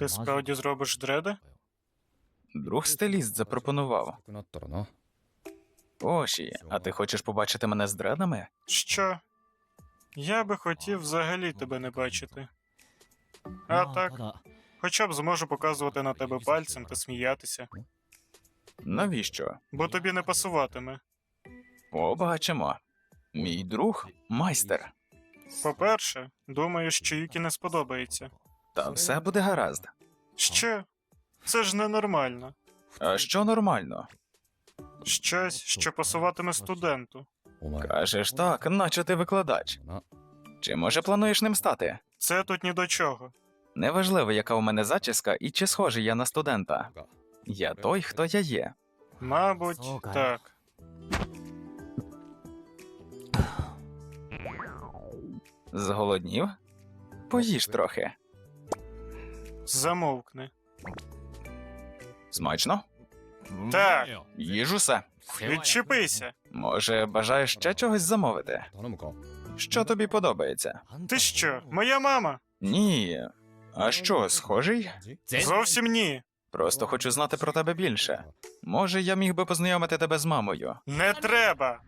Ти справді зробиш дреди? Друг стиліст запропонував. Оші, а ти хочеш побачити мене з дредами? Що? Я би хотів взагалі тебе не бачити. А ну, так, хоча б зможу показувати на тебе пальцем та сміятися, Навіщо? бо тобі не пасуватиме. Побачимо. Мій друг майстер. По-перше, думаю, що Юкі не сподобається. Та все буде гаразд. Ще. Це ж ненормально. А що нормально? Щось, що пасуватиме студенту. Кажеш так, наче ти викладач. Чи може плануєш ним стати? Це тут ні до чого. Неважливо, яка у мене зачіска і чи схожий я на студента. Я той, хто я є. Мабуть, так. Зголоднів? Поїж трохи. Замовкни. Смачно? Так. Їжу все. Відчепися. Може, бажаєш ще чогось замовити? Що тобі подобається? Ти що, моя мама? Ні. А що, схожий? Зовсім ні. Просто хочу знати про тебе більше. Може, я міг би познайомити тебе з мамою. Не треба.